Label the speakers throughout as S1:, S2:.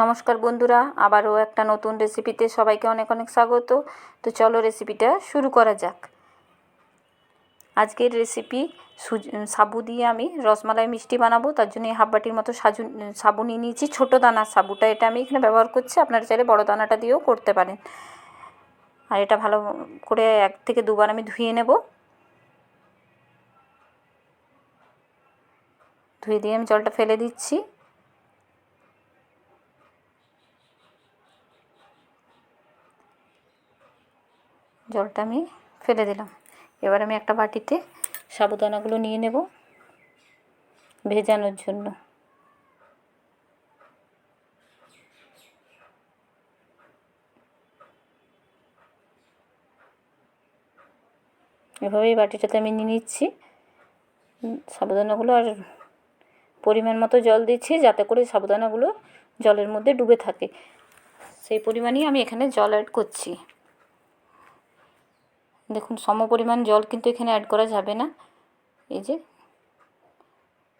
S1: নমস্কার বন্ধুরা, আবারও একটা নতুন রেসিপিতে সবাইকে অনেক অনেক স্বাগত। তো চলো রেসিপিটা শুরু করা যাক। আজকের রেসিপি সাবু দিয়ে আমি রসমালাই মিষ্টি বানাবো। তার জন্য হাফ বাটির মতো সাজু, সাবু নিয়ে নিয়েছি, ছোটো দানার সাবুটা। এটা আমি এখানে ব্যবহার করছি, আপনারা চাইলে বড় দানাটা দিয়েও করতে পারেন। আর এটা ভালো করে এক থেকে দুবার আমি ধুয়ে নেব। ধুয়ে দিয়ে আমি জলটা ফেলে দিচ্ছি। জলটা আমি ফেলে দিলাম। এবার আমি একটা বাটিতে সাবুদানাগুলো নিয়ে নেব ভেজানোর জন্য। এভাবেই বাটিটাতে আমি নিয়ে নিচ্ছি। সাবুদানাগুলো আর পরিমাণ মতো জল দিচ্ছি যাতে করে সাবুদানাগুলো জলের মধ্যে ডুবে থাকে। সেই পরিমাণেই আমি এখানে জল অ্যাড করছি। দেখুন সম পরিমাণ জল কিন্তু এখানে অ্যাড করা যাবে না। এই যে,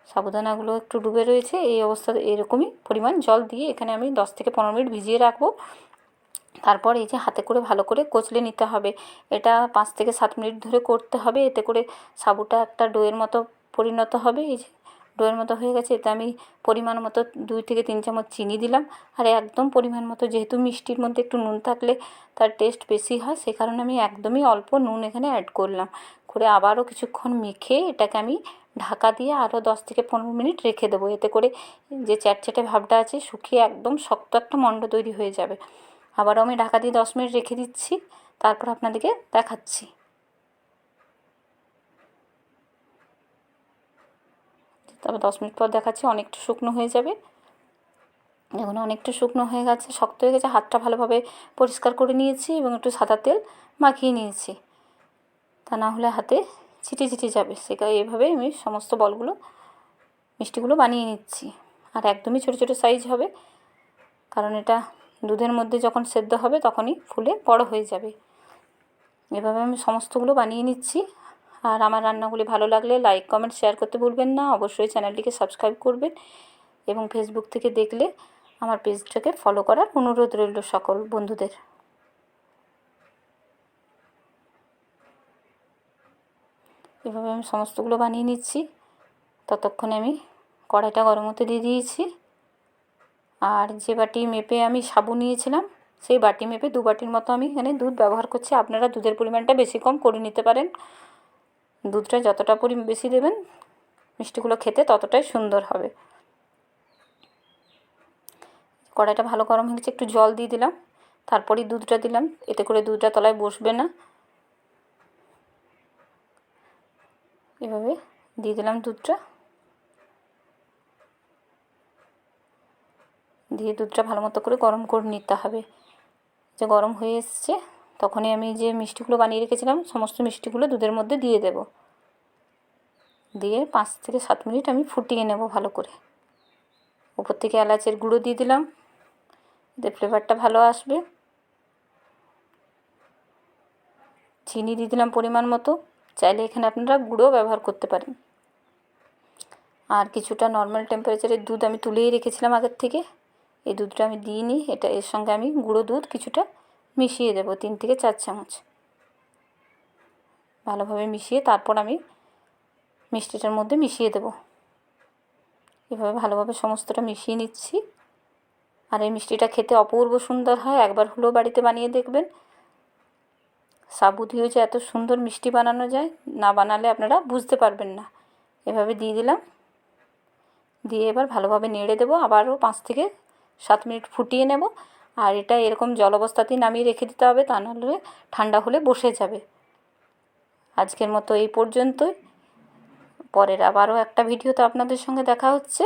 S1: সাবুদানাগুলো একটু ডুবে রয়েছে, এই অবস্থাতে এরকমই পরিমাণ জল দিয়ে এখানে আমি দশ থেকে পনেরো মিনিট ভিজিয়ে রাখব। তারপর এই যে, হাতে করে ভালো করে কচলে নিতে হবে। এটা পাঁচ থেকে সাত মিনিট ধরে করতে হবে, এতে করে সাবুটা একটা ডোয়ের মতো পরিণত হবে। এই যে ডোয়ের মতো হয়ে গেছে, এতে আমি পরিমাণ মতো দুই থেকে তিন চামচ চিনি দিলাম। আর একদম পরিমাণ মতো যেহেতু মিষ্টির মধ্যে একটু নুন থাকলে তার টেস্ট বেশি হয়, সে কারণে আমি একদমই অল্প নুন এখানে অ্যাড করলাম। করে আবারও কিছুক্ষণ মেখে এটাকে আমি ঢাকা দিয়ে আরও দশ থেকে পনেরো মিনিট রেখে দেবো। এতে করে যে চ্যাটচ্যাটে ভাবটা আছে, শুকিয়ে একদম শক্ত একটা মণ্ড তৈরি হয়ে যাবে। আবারও আমি ঢাকা দিয়ে দশ মিনিট রেখে দিচ্ছি, তারপর আপনাদেরকে দেখাচ্ছি। তবে দশ মিনিট পর দেখাচ্ছি, অনেকটা শুকনো হয়ে যাবে। এখন অনেকটা শুকনো হয়ে গেছে, শক্ত হয়ে গেছে, হাতটা ভালোভাবে পরিষ্কার করে নিয়েছি এবং একটু সাদা তেল মাখিয়ে নিয়েছি। তা না হলে হাতে ছিটে ছিটে যাবে। সে এইভাবে আমি সমস্ত বলগুলো, মিষ্টিগুলো বানিয়ে নিচ্ছি। আর একদমই ছোটো ছোটো সাইজ হবে, কারণ এটা দুধের মধ্যে যখন সেদ্ধ হবে তখনই ফুলে বড় হয়ে যাবে। এভাবে আমি সমস্তগুলো বানিয়ে নিচ্ছি। আর আমার রান্নাগুলি ভালো লাগলে লাইক কমেন্ট শেয়ার করতে ভুলবেন না। অবশ্যই চ্যানেলটিকে সাবস্ক্রাইব করবেন এবং ফেসবুক থেকে দেখলে আমার পেজটাকে ফলো করার অনুরোধ রইল সকল বন্ধুদের। এভাবে আমি সমস্তগুলো বানিয়ে নিচ্ছি। ততক্ষণে আমি কড়াইটা গরম হতে দিয়ে দিয়েছি। আর যে বাটি মেপে আমি সাবু নিয়েছিলাম, সেই বাটি মেপে দু বাটির মতো আমি এখানে দুধ ব্যবহার করছি। আপনারা দুধের পরিমাণটা বেশি কম করে নিতে পারেন। দুধটা যতটা পরি বেশি দেবেন, মিষ্টিগুলো খেতে ততটাই সুন্দর হবে। কড়াইটা ভালো গরম হয়ে গেছে, একটু জল দিয়ে দিলাম, তারপরেই দুধটা দিলাম, এতে করে দুধটা তলায় বসবে না। এভাবে দিয়ে দিলাম দুধটা। দিয়ে দুধটা ভালো মতো করে গরম করে নিতে হবে। যে গরম হয়ে এসছে তখনই আমি যে মিষ্টিগুলো বানিয়ে রেখেছিলাম, সমস্ত মিষ্টিগুলো দুধের মধ্যে দিয়ে দেব। দিয়ে পাঁচ থেকে সাত মিনিট আমি ফুটিয়ে নেব ভালো করে। উপর থেকে এলাচের গুঁড়ো দিয়ে দিলাম। এতে ফ্লেভারটা ভালো আসবে। চিনি দিয়ে দিলাম পরিমাণ মতো। চাইলে এখানে আপনারা গুঁড়ো ব্যবহার করতে পারেন। আর কিছুটা নর্মাল টেম্পারেচারের দুধ আমি তুলেই রেখেছিলাম আগের থেকে। এই দুধটা আমি দিইনি। এটা এর সঙ্গে আমি গুঁড়ো দুধ কিছুটা মিশিয়ে দেবো তিন থেকে চার চামচ। ভালোভাবে মিশিয়ে তারপর আমি মিষ্টিটার মধ্যে মিশিয়ে দেব। এভাবে ভালোভাবে সমস্তটা মিশিয়ে নিচ্ছি। আর এই মিষ্টিটা খেতে অপূর্ব সুন্দর হয়, একবার হলেও বাড়িতে বানিয়ে দেখবেন। সাবু দিয়েও যে এত সুন্দর মিষ্টি বানানো যায়, না বানালে আপনারা বুঝতে পারবেন না। এভাবে দিয়ে দিলাম। দিয়ে এবার ভালোভাবে নেড়ে দেবো, আবারও পাঁচ থেকে সাত মিনিট ফুটিয়ে নেব। আর এটা এরকম জল অবস্থাতেই নামিয়ে রেখে দিতে হবে, তা নাহলে ঠান্ডা হলে বসে যাবে। আজকের মতো এই পর্যন্তই। পরের আবারও একটা ভিডিওতে আপনাদের সঙ্গে দেখা হচ্ছে।